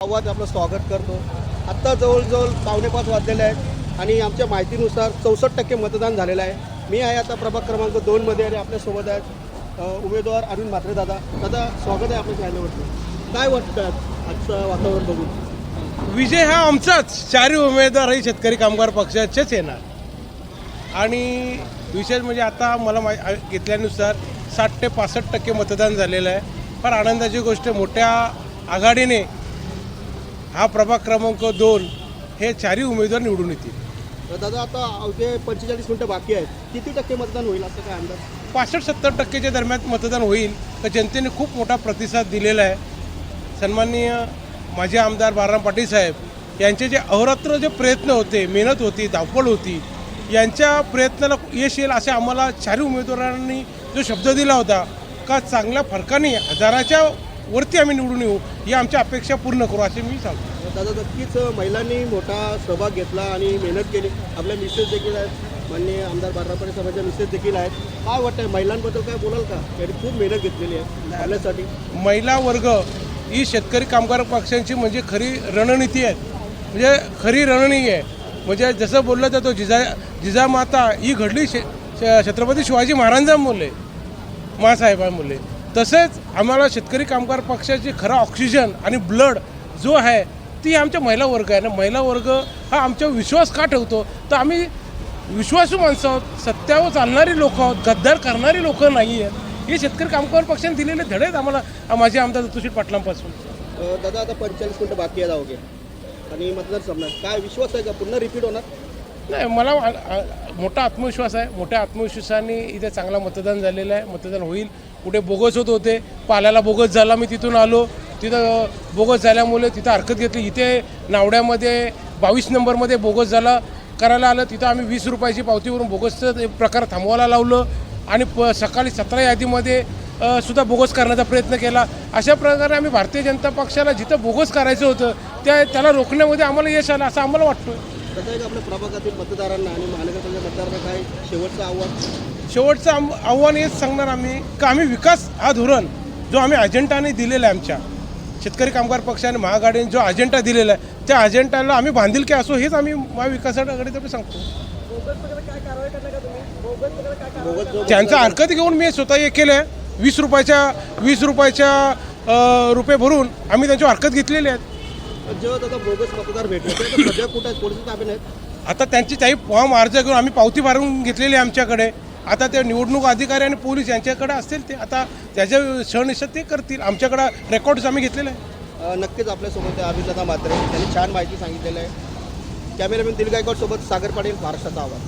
आवाज आपलं स्वागत करतो. आत्ता जवळजवळ पावणेपाच वाजलेले आहेत आणि आमच्या माहितीनुसार चौसष्ट टक्के मतदान झालेलं आहे. मी आहे आता प्रभाग क्रमांक दोनमध्ये आणि आपल्यासोबत आहेत उमेदवार अरविंद म्हात्रे दादा. दादा स्वागत आहे आपल्या चॅनलवरती. काय वाटतं आजचं वातावरण बघून? विजय हा आमचाच. चारही उमेदवारही शेतकरी कामगार पक्षाचेच येणार. आणि विशेष म्हणजे आता मला मा घेतल्यानुसार साठ ते पासष्ट टक्के मतदान झालेलं आहे. फार आनंदाची गोष्ट मोठ्या आघाडीने हा प्रभाग क्रमांक दोन हे चारही उमेदवार निवडून येतील. दादा आता अवघे पंचेचाळीस मिनटं बाकी आहेत. किती टक्के मतदान होईल असं काय अंदाज? पासष्ट सत्तर टक्केच्या दरम्यान मतदान होईल तर जनतेने खूप मोठा प्रतिसाद दिलेला आहे. सन्माननीय माजी आमदार बाळाराम पाटील साहेब यांचे जे अहोरात्र जे प्रयत्न होते मेहनत होती धावपळ होती यांच्या प्रयत्नाला यश येईल असे आम्हाला चारही उमेदवारांनी जो शब्द दिला होता का चांगल्या फरकाने हजाराच्या वरती आम्ही निवडून येऊ ही आमच्या अपेक्षा पूर्ण करू असे मी सांगतो. दादा नक्कीच महिलांनी मोठा सहभाग घेतला आणि मेहनत केली. आपल्या मिसेस देखील आहेत माननीय आमदार बारापडे साहेबांच्या मिसेस देखील आहेत. काय वाटतंय महिलांबद्दल काय बोलाल का? त्यांनी खूप मेहनत घेतलेली आहे आपल्यासाठी महिला वर्ग ही शेतकरी कामगार पक्षांची म्हणजे खरी रणनीती आहे. म्हणजे खरी रणनीती आहे. म्हणजे जसं बोललं जातं जिजा जिजामाता ही घडली छत्रपती शिवाजी महाराजांमुळे मासाहेबांमुळे तसेच आम्हाला शेतकरी कामगार पक्षाची खरा ऑक्सिजन आणि ब्लड जो आहे ती आमच्या महिला वर्ग आहे. ना महिला वर्ग हा आमच्यावर विश्वास का ठेवतो? तर आम्ही विश्वासू माणसं आहोत सत्यावर चालणारी लोक आहोत गद्दार करणारी लोक नाही आहेत. हे शेतकरी कामगार पक्षाने दिलेले धडे आहेत आम्हाला माझे आमदार तुषीर पाटलांपासून. दादा आता पंचेचाळीस मिनटं बाकी आहेत अवघे. आणि मतदार संपणार काय विश्वास आहे का? पुन्हा रिपीट होणार? नाही मला मोठा आत्मविश्वास आहे. मोठ्या आत्मविश्वासाने इथे चांगला मतदान झालेलं आहे. मतदान होईल. कुठे बोगस होत होते पाल्याला बोगस झाला मी तिथून आलो. तिथं बोगस झाल्यामुळे तिथं हरकत घेतली. इथे नावड्यामध्ये बावीस नंबरमध्ये बोगस झाला. करायला आलं तिथं आम्ही वीस रुपयाची पावतीवरून बोगसचं प्रकार थांबवायला लावलं. आणि प सकाळी सतरा यादीमध्ये सुद्धा बोगस करण्याचा प्रयत्न केला. अशा प्रकारे आम्ही भारतीय जनता पक्षाला जिथं बोगस करायचं होतं त्या त्याला रोखण्यामध्ये आम्हाला यश आलं असं आम्हाला वाटतं. कसं आहे का आपल्या प्रभागातील मतदारांना आणि महानगरपालिका मतदारांना काय शेवटचं आव्हान? शेवटचं आम आव्हान हेच सांगणार आम्ही का आम्ही विकास हा धोरण जो आम्ही अजेंडाने दिलेला आहे आमच्या शेतकरी कामगार पक्षाने महाआघाडीने जो अजेंडा दिलेला आहे त्या अजेंडाला आम्ही बांधील की असो हेच आम्ही महाविकासाकडे सांगतो. त्यांचा हरकत घेऊन मी स्वतः हे केलं आहे वीस रुपयाच्या वीस रुपयाच्या रुपये भरून आम्ही त्यांची हरकत घेतलेली आहेत जेव्हा दादा बोगस मतदार भेटले तेव्हा सध्या कुठं आहेत? पोलीस ताब्यात आहेत आता त्यांची काही फॉर्म अर्ज घेऊन आम्ही पावती भरून घेतलेली आहे आमच्याकडे. आता ते निवडणूक अधिकारी आणि पोलीस यांच्याकडे असतील ते. आता त्याच्या सहनिष्ठ ते करतील. आमच्याकडं रेकॉर्ड्स आम्ही घेतलेले आहे नक्कीच आपल्यासोबत आहे अभिनेता मात्रे त्यांनी छान माहिती सांगितलेली आहे. कॅमेरामॅन दिल गायकवाड सोबत सागर पाटील महाराष्ट्राचा आवाज.